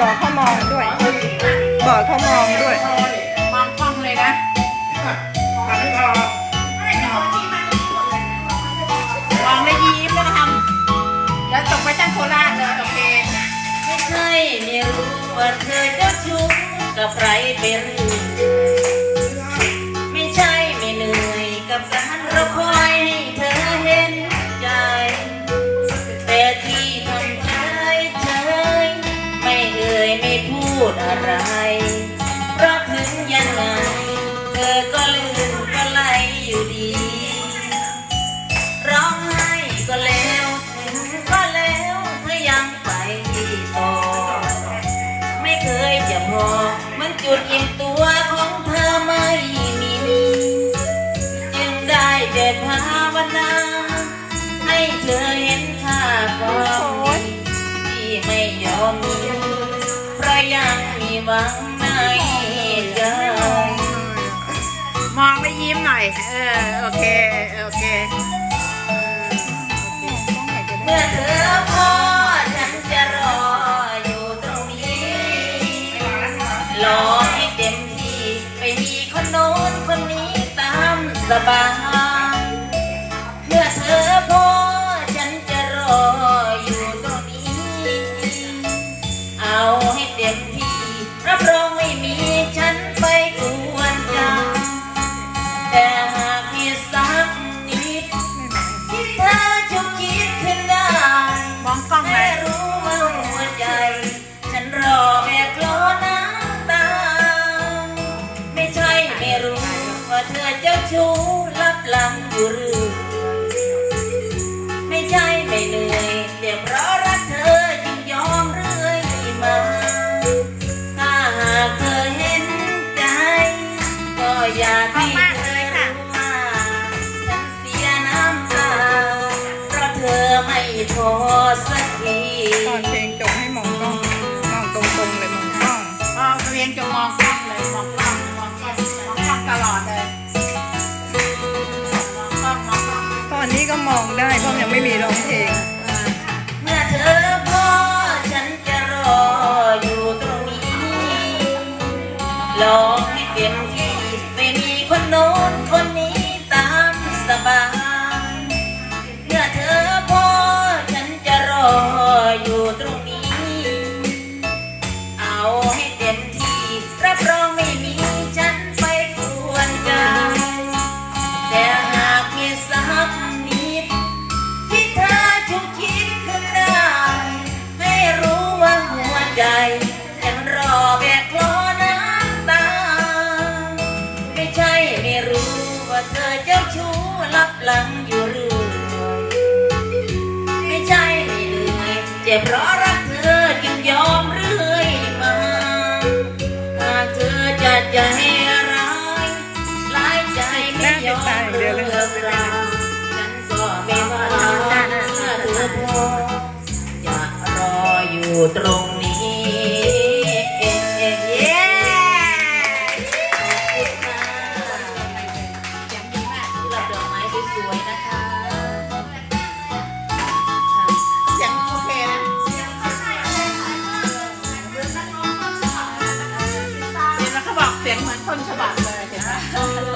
บอกเขามองด้วย บอกเขามองด้วย มองกล้องเลยนะมองแล้วยิ้มแล้วก็ทำแล้วตกไปตั้งโคราชเลยโอเคไม่เคยเนี่ยรู้ว่าเธอจะชู้กับใครเป็นไม่ใช่ไม่เหนื่อยกับการราคอยให้เธอเห็น พูดอะไรเพราะถึงยังไง เธอก็ลืมก็ไหลอยู่ดี ร้องไห้ก็แล้วถึงก็แล้วเธอยังไปต่อ ไม่เคยจะพอเหมันจุดอิ่มตัวของเธอไม่มี จึงได้แต่ภาวนาให้เธอเห็นค่าความดีที่ไม่ยอมมี ระยังมีหวังในใจมองไปยิ้มหน่อย เออ โอเค โอเค เมื่อเธอพอฉันจะรออยู่ตรงนี้ รอให้เต็มที่ ไม่มีคนโน้นคนนี้ตามสบาย เธอเจ้าชู้ลับหลังอยู่หรือไม่ใช่ไม่เหนื่อยแต่เพราะรักเธอจึงยอมเรื่อยมาถ้าหากเธอเห็นใจ ก็อยากให้เธอรู้ว่าฉันเสียน้ำตาเพราะเธอไม่พอสักทีตอนเพลงจบให้มองกล้องมองตรงๆเลยมองกล้องมองเรียนจะมองกล้องเลยมองกล้องมอง ก็มองได้เพราะยังไม่มีร้องเพลงเมื่อเธอพอฉันจะรออยู่ตรงนี้ลองให้เต็มที่ เธอเจ้าชู้ลับหลังอยู่เรื่อยไม่ใช่ไม่เหนื่อยเจ็บเพราะ Hello.